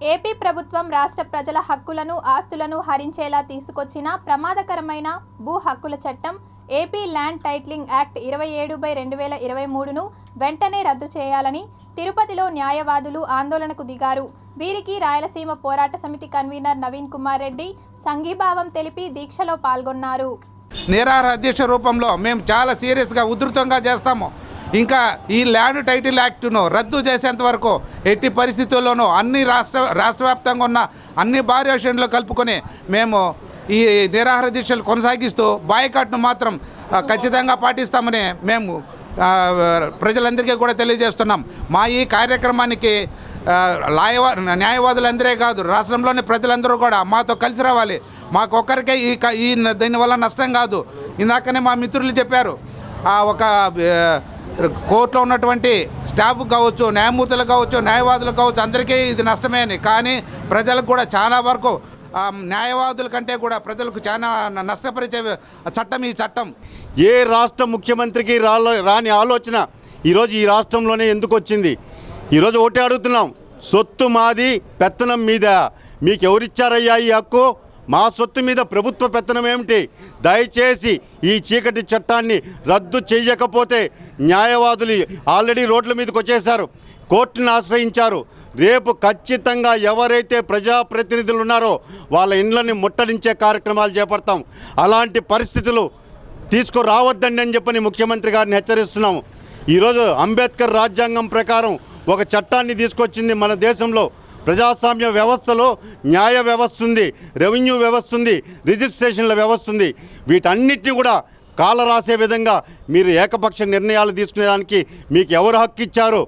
AP ప్రభుత్వం రాష్ట్ర ప్రజల హక్కులను ఆస్తులను హరించేలా తీసుకొచ్చిన ప్రమాదకరమైన భూ హక్కుల చట్టం ఏపీ ల్యాండ్ టైటిలింగ్ యాక్ట్ ఇరవై ఏడు బై రెండు వేల ఇరవై మూడును వెంటనే రద్దు చేయాలని తిరుపతిలో న్యాయవాదులు ఆందోళనకు దిగారు. వీరికి రాయలసీమ పోరాట సమితి కన్వీనర్ నవీన్ కుమార్ రెడ్డి సంఘీభావం తెలిపి దీక్షలో పాల్గొన్నారు. నిరాహార అధ్యక్ష రూపంలో మేము చాలా సీరియస్గా ఉధృతంగా చేస్తాము. ఇంకా ఈ ల్యాండ్ టైటిల్ యాక్ట్ను రద్దు చేసేంత వరకు ఎట్టి పరిస్థితుల్లోనూ అన్ని రాష్ట్ర రాష్ట్ర వ్యాప్తంగా ఉన్న అన్ని భార్యాషన్లు కలుపుకొని మేము ఈ నిరాహార దీక్షలు కొనసాగిస్తూ బాయ్కాట్ను మాత్రం ఖచ్చితంగా పాటిస్తామని మేము ప్రజలందరికీ కూడా తెలియజేస్తున్నాం. మా ఈ కార్యక్రమానికి లాయవా న్యాయవాదులందరే కాదు రాష్ట్రంలోని ప్రజలందరూ కూడా మాతో కలిసి రావాలి. మాకొక్కరికే ఈ క- ఈ దీనివల్ల నష్టం కాదు. ఇందాకనే మా మిత్రులు చెప్పారు ఒక కోర్టులో ఉన్నటువంటి స్టాఫ్ కావచ్చు న్యాయమూర్తులు కావచ్చు న్యాయవాదులు కావచ్చు అందరికీ ఇది నష్టమే అని. కానీ ప్రజలకు కూడా చాలా వరకు న్యాయవాదుల కంటే కూడా ప్రజలకు చాలా నష్టపరిచే చట్టం ఈ చట్టం. ఏ రాష్ట్ర ముఖ్యమంత్రికి రాని ఆలోచన ఈరోజు ఈ రాష్ట్రంలోనే ఎందుకు వచ్చింది? ఈరోజు ఒకటే అడుగుతున్నాం సొత్తు మాది పెత్తనం మీద. మీకు ఎవరిచ్చారయ్యా ఈ హక్కు? మా సొత్తు మీద ప్రభుత్వ పెత్తనం ఏమిటి? దయచేసి ఈ చీకటి చట్టాన్ని రద్దు చేయకపోతే న్యాయవాదులు ఆల్రెడీ రోడ్ల మీదకి వచ్చేశారు. కోర్టును ఆశ్రయించారు. రేపు ఖచ్చితంగా ఎవరైతే ప్రజాప్రతినిధులు ఉన్నారో వాళ్ళ ఇండ్లని ముట్టడించే కార్యక్రమాలు చేపడతాం. అలాంటి పరిస్థితులు తీసుకురావద్దండి అని చెప్పని ముఖ్యమంత్రి గారిని హెచ్చరిస్తున్నాము. ఈరోజు అంబేద్కర్ రాజ్యాంగం ప్రకారం ఒక చట్టాన్ని తీసుకొచ్చింది మన దేశంలో ప్రజాస్వామ్య వ్యవస్థలో న్యాయ వ్యవస్థ ఉంది రెవెన్యూ వ్యవస్థ ఉంది రిజిస్ట్రేషన్ల వ్యవస్థ ఉంది. వీటన్నిటిని కూడా కాల రాసే విధంగా మీరు ఏకపక్ష నిర్ణయాలు తీసుకునేదానికి మీకు ఎవరు హక్కు ఇచ్చారు?